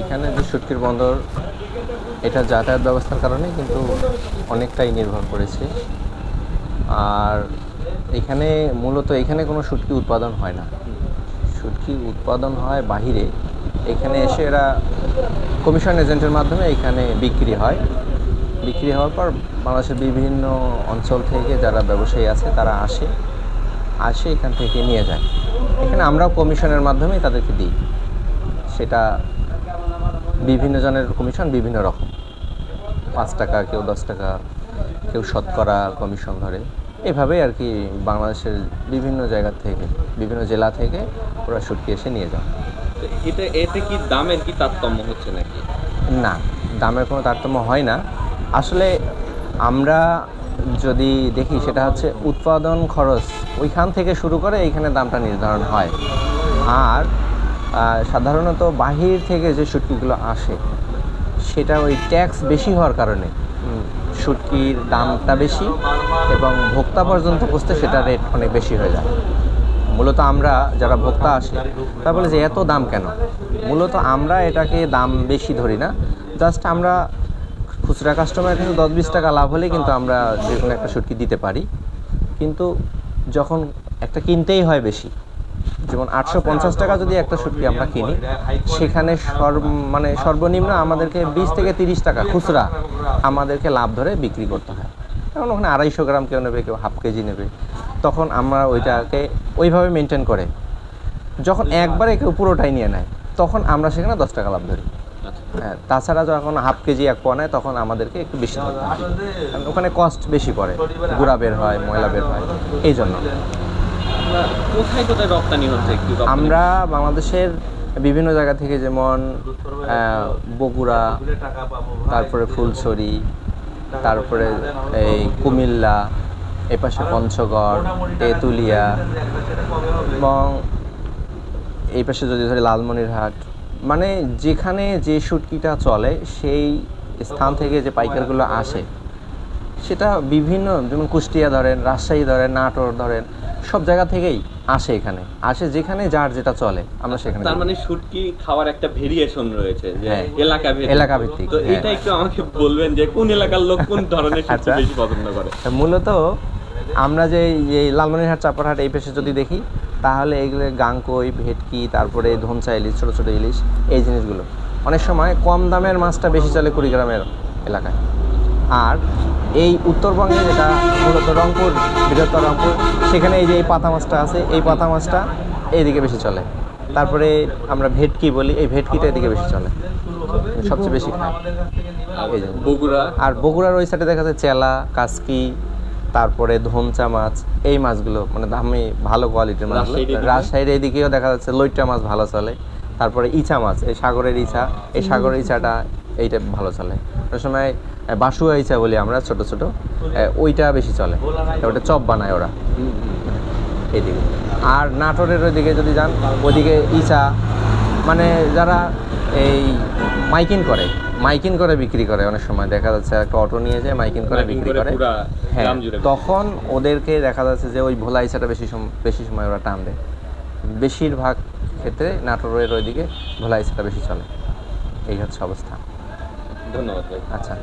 এখানে যে সুটকির বন্দর, এটা যাতায়াত ব্যবস্থার কারণে কিন্তু অনেকটাই নির্ভর করেছে। আর এখানে মূলত এখানে কোনো সুটকি উৎপাদন হয় না। সুটকি উৎপাদন হয় বাহিরে। এখানে এসে এরা কমিশন এজেন্টের মাধ্যমে এখানে বিক্রি হয়। বিক্রি হওয়ার পর বাংলাদেশের বিভিন্ন অঞ্চল থেকে যারা ব্যবসায়ী আছে, তারা আসে। আসে এখান থেকে নিয়ে যায়। এখানে আমরাও কমিশনের মাধ্যমেই তাদেরকে দিই। সেটা বিভিন্ন জনের কমিশন বিভিন্ন রকম। পাঁচ টাকা কেউ দশ টাকা কেউ শতকরা কমিশন ধরে। এভাবেই আর কি বাংলাদেশের বিভিন্ন জায়গা থেকে বিভিন্ন জেলা থেকে ওরা শুটকি এসে নিয়ে যায় তো এটা এতে কি দামের কি তারতম্য হচ্ছে নাকি? না দামের কোনো তারতম্য হয় না। আসলে আমরা যদি দেখি সেটা হচ্ছে উৎপাদন খরচ ওইখান থেকে শুরু করে এইখানে দামটা নির্ধারণ হয়। আর সাধারণত বাহির থেকে যে শুটকিগুলো আসে, সেটা ওই ট্যাক্স বেশি হওয়ার কারণে শুটকির দামটা বেশি এবং ভোক্তা পর্যন্ত পৌঁছতে সেটা রেট অনেক বেশি হয়ে যায়। মূলত আমরা যারা ভোক্তা আসে, তারা বলে যে এত দাম কেন? মূলত আমরা এটাকে দাম বেশি ধরি না। জাস্ট আমরা খুচরা কাস্টমার কিন্তু দশ বিশ টাকা লাভ হলে কিন্তু আমরা যে কোনো একটা শুটকি দিতে পারি। কিন্তু যখন একটা কিনতেই হয় বেশি যেমন আটশো পঞ্চাশ টাকা যদি একটা শুটকি আমরা কিনি, সেখানে সর্ব মানে সর্বনিম্ন আমাদেরকে বিশ থেকে তিরিশ টাকা খুচরা আমাদেরকে লাভ ধরে বিক্রি করতে হয়। কারণ ওখানে আড়াইশো গ্রাম কেউ নেবে, কেউ হাফ কেজি নেবে। তখন আমরা ওইটাকে ওইভাবে মেনটেন করে। যখন একবারে কেউ পুরোটাই নিয়ে নেয়, তখন আমরা সেখানে দশ টাকা লাভ ধরি। হ্যাঁ তাছাড়া যখন হাফ কেজি এক পোয়া নেয়, তখন আমাদেরকে একটু বেশি ওখানে কস্ট বেশি পড়ে। গুড়া বের হয়, ময়লা বের হয় এই জন্য কোথায় কোথায় রপ্তানি হচ্ছে একটু আমরা বাংলাদেশের বিভিন্ন জায়গা থেকে যেমন বগুড়া, তারপরে ফুলছড়ি, তারপরে এই কুমিল্লা, এপাশে পঞ্চগড়, তেঁতুলিয়া, এবং এই পাশে যদি ধরি লালমনিরহাট মানে যেখানে যে শুটকিটা চলে, সেই স্থান থেকে যে পাইকারগুলো আসে সেটা বিভিন্ন যেমন কুষ্টিয়া ধরেন রাজশাহী ধরেন নাটোর ধরেন সব জায়গা থেকেই আসে এখানে আসে যেখানে যার যেটা চলে আমরা সেখানে তার মানে শুটকি খাওয়ার একটা ভেরিয়েশন রয়েছে যে হ্যাঁ। এলাকা ভিত্তিক এলাকা ভিত্তিক, তো হ্যাঁ। এটা একটু আমাকে বলবেন যে কোন এলাকার লোক কোন ধরনের শুটকি আচ্ছা। বেশি পছন্দ করে মূলত আমরা যে যে লালমনিরহাট চাপারহাট এই পেশে যদি দেখি তাহলে এগুলো গাঙ্কই ভেটকি তারপরে ধনচা ইলিশ ছোটো ছোটো ইলিশ এই জিনিসগুলো অনেক সময় কম দামের মাছটা বেশি চলে কুড়িগ্রামের এলাকায় আর এই উত্তরবঙ্গে যেটা মূলত রংপুর বৃহত্তর রংপুর সেখানে এই যে এই পাতা মাছটা আছে এই পাতা মাছটা এইদিকে বেশি চলে। তারপরে আমরা ভেটকি বলি এই ভেটকিটা এদিকে বেশি চলে। সবচেয়ে বেশি খায়। এই বগুড়া? আর বগুড়ার ওই সাইডে দেখা যায় চেলা কাসকি তারপরে ধনচা মাছ এই মাছগুলো মানে দামি ভালো কোয়ালিটির মাছ। রাজশাহীর এদিকেও দেখা যাচ্ছে লইট্টা মাছ ভালো চলে। তারপরে ইচা মাছ এই সাগরের ইচা। এই সাগরের ইচাটা এইটা ভালো চলে। ওই সময় বাসুয়া ইচা বলি আমরা ছোট ছোট ওইটা বেশি চলে। ওটা চপ বানায় ওরা। এইদিকে। আর নাটোরের ওইদিকে যদি যান ওইদিকে ইচা মানে যারা এই মাইকিং করে মাইকিং করে বিক্রি করে অনেক সময়। দেখা যাচ্ছে একটা অটো নিয়ে যায় মাইকিং করে বিক্রি করে হ্যাঁ তখন ওদেরকে দেখা যাচ্ছে যে ওই ভোলা ইচাটা বেশি বেশি সময় ওরা টান দেয়। বেশিরভাগ ক্ষেত্রে নাটোরের ওইদিকে ভোলা ইচাটা বেশি চলে। এই হচ্ছে অবস্থা। ধন্যবাদ আচ্ছা।